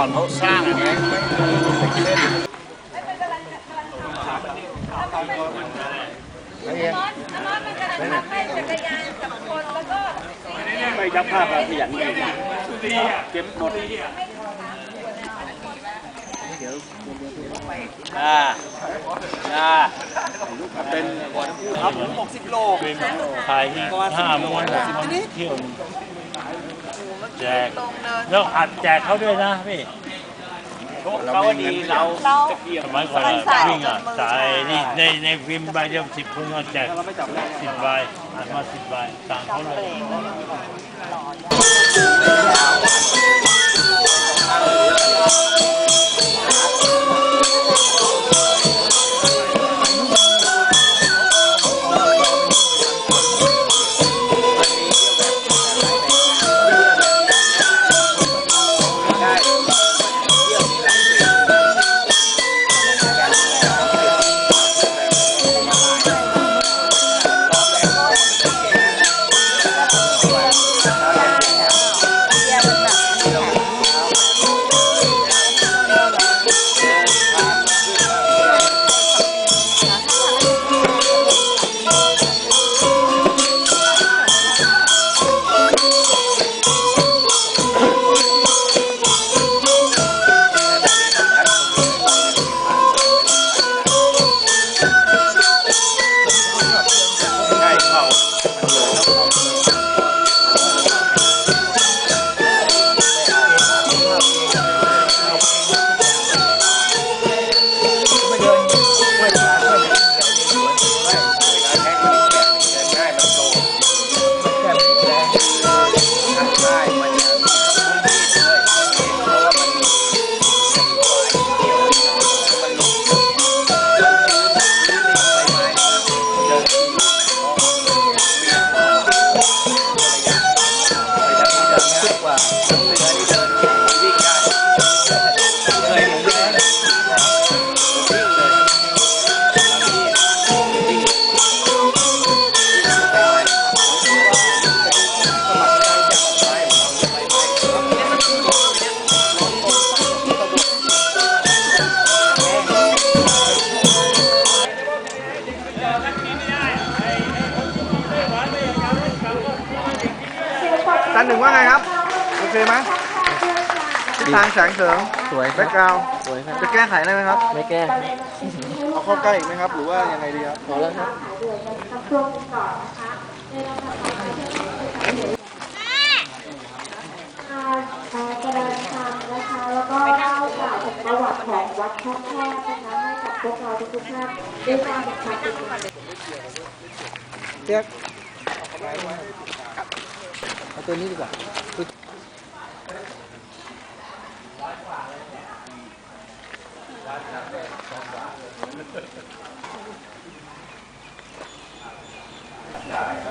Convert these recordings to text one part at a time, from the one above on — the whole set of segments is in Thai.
ก่อนเขาสร้างอย่างนี้เส้นไม่ยับภาพเราขยันเลยเก็บหมดอ่าอ่าเป็นครับผม60โลขายห้าม้วนหกม้วนเที่ยวนึง แจกแล้วอัดแจกเขาด้วยนะพี่เราก็ดีเราเราสมัยก่อนอะใส่วิ่งอะสายนี่ในในฟิล์มใบเดียวสิบคนก็แจกเราไม่จับได้สิบใบอัดมาสิบใบต่างเขาเลยใตันหนึ่งว่าไงครับ โอเคไหมทิศทางแสงเสริงสวยคแบ็รับกกราวสวยครับจะแก้ไขอะไรไหมครับไม่แก้เอาเข้าใกล้อีกไหมครับ หรือว่ายังไงดีครับ พอแล้วครับกระดานคำนะคะแล้วก็เล่ากล่าวถึงประวัติของวัดช่องแคบนะคะให้กับพวกเราทุกๆท่านได้ทราบกันค่ะเรียกเอา ตัวนี้ดีกว่า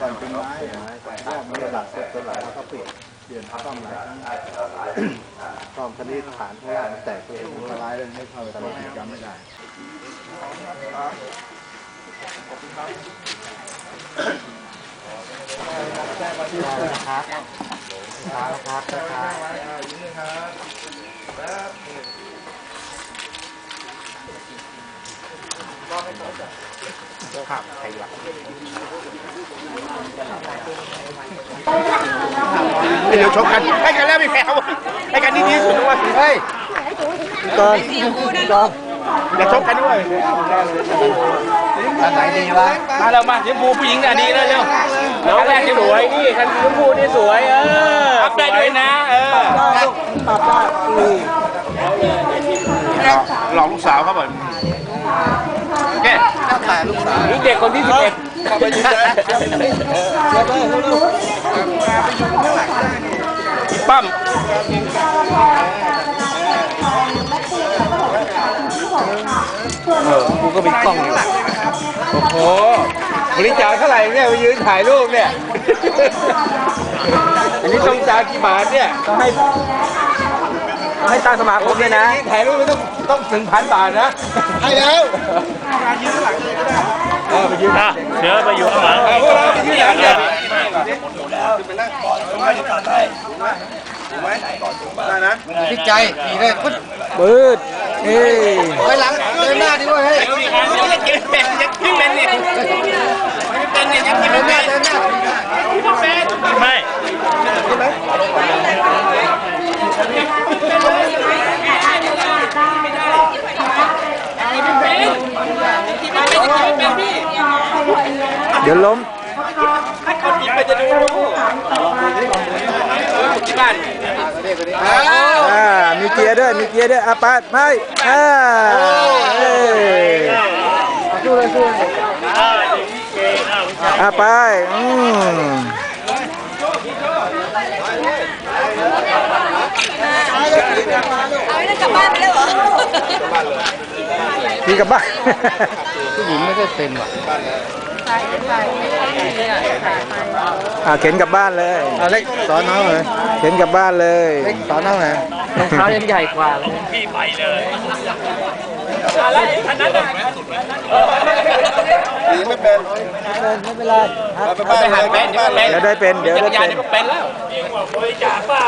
ก่อนเป็นไม้ไม้แรกมันระดับเสร็จเป็นหลายแล้วก็เปลี่ยนเปลี่ยนซ่อมหลายครั้งซ่อมคันนี้ฐานข้างล่างมันแตกตัวเองละลายเลยไม่เข้าไปตลอดจำไม่ได้ขอบคุณครับ ครับครับเดี๋ยวชกกันให้กันแล้วไม่แพ้ให้กันนี่ดีสุดด้วยเฮ้ยก่อนก่อนอย่าชกกันด้วยอันไหนดีวะมาเรามาชมพูผู้หญิงน่ะดีเลยเร็ว น้องแรกที่สวยนี่คันชมพูนี่สวยเอออัพได้ด้วยนะ เออปรับได้อือหลอกลูกสาวเขาบ่อยแกแต่ลูกสาวนี่เด็กคนที่สิบเอ็ดเข้าไปยืนเลยปั้มเออกูก็มีกล้องอยู่โอ้โห บริจาคเท่าไหร่เนี่ยไปยืนถ่ายรูปเนี่ย อันนี้ต้องจ่ายกี่บาทเนี่ยต้องให้ต้องให้ตั้งสมาคมด้วยนะ ถ่ายรูปไม่ต้องต้องถึงพันบาทนะ ให้แล้วเออไปยืนอะเดี๋ยวไปอยู่ข้างหลังเอาพวกเราไปยืนหลังเนี่ยมพิจัยดีเลยพุทธปืด เฮ้ยไปหลังเดินหน้าดิเว้ยเฮ้ยยังกินเป็นยังกินเป็นเนี่ยเป็นเนี่ยยังกินเดิเป็นนหเนี่น้ายเดินหน้าไม่เดี๋ยวล้มไปจะดูที่บ้าน อ่ามีเกียร์ด้วยมีเกียร์ด้วยอะไปไปอ่าเอ้ยสู้เลยสู้เลยอ่าเก่งอ่าวิชาอะไปอืมเอาไม่ได้กลับบ้านไปแล้วเหรอพี่กลับบ้าน ผู้หญิงไม่ได้เป็นว่ะ อ่าเข็นกลับบ้านเลย เอาเล็กสอนน้องเลยเข็นกลับบ้านเลยเล็กสอนน้องเลยรองเท้ายังใหญ่กว่าเลยพี่ไปเลยอะไรอันนั้นอะไม่เป็นไม่เป็นไรไปหาเป็นเดี๋ยวเป็นเดี๋ยวได้เป็นเดี๋ยวจักได้รยานเป็นนี่ก็เป็นแล้วยิ่งกว่าบริจาคเปล่า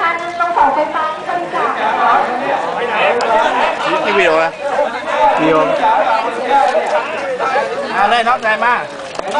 ท่านต้องขอไฟฟ้าบริจาคนะคะนี่วิดีโอนะพี่โยมเอาเลยน้องใจมา ไ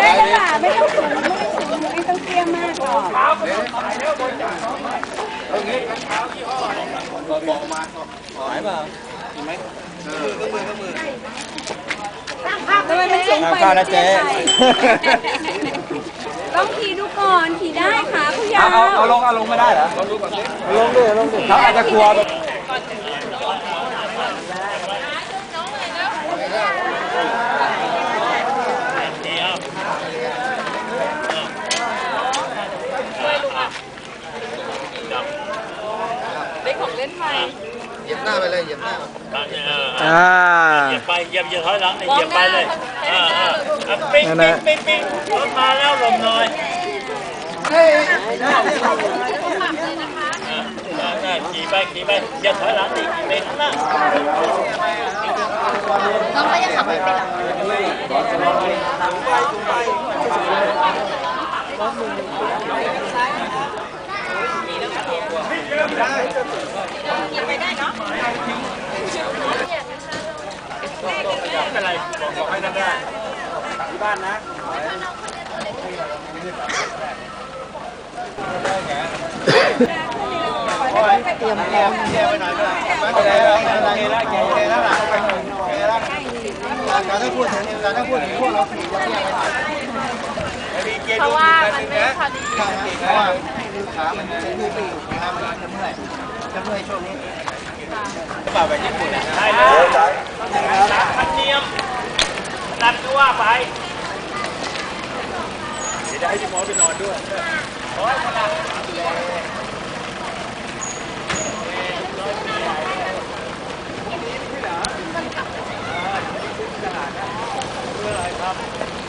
ด้แล้วค่ะไม่ต้องสูงไม่ต้องสูงไม่ต้องเตี้ยมากหรอกทำไมมันสูงไปข้าวนะเจ๊ ต้องขี่ดูก่ อนขี่ได้ค่ะผู้ยาวเอาเอาลงเอาลงไม่ได้เหรอลงดิลงดิเขาอาจจะกลัวได้ของเล่นใหม่เหยียบหน้าไปเลยเหยียบหน้าอ่าอ่าเหยียบไปเหยียบเหยียบถอยหลังเหยียบไปเลย อ่าอ่าอะปิ๊งนั่นปิ๊น่ะงปิ๊งปิ๊งรถมาแล้วลมหน่อยอ่าอ่า ขี่ไปขี่ไปเหยียบถอยหลังดิขี่ไปข้างหน้าน้องก็ยังขับไม่เป็นหรอไม่เป็นไรบอกบอกให้นั่นได้การถ้าพูดถึ เตรียมเตแล้วเตรียมาะว่ยมันไม่พอดีขามันจะยืดไปอยู่นะครับมันจะเมื่อยจะเมื่อยช่วงนี้กระเป๋าแบบญี่ปุ่นใช่เลยทันเนียมนัดด้วยไปเดี๋ยวให้พี่หมอไปนอนด้วย Hola.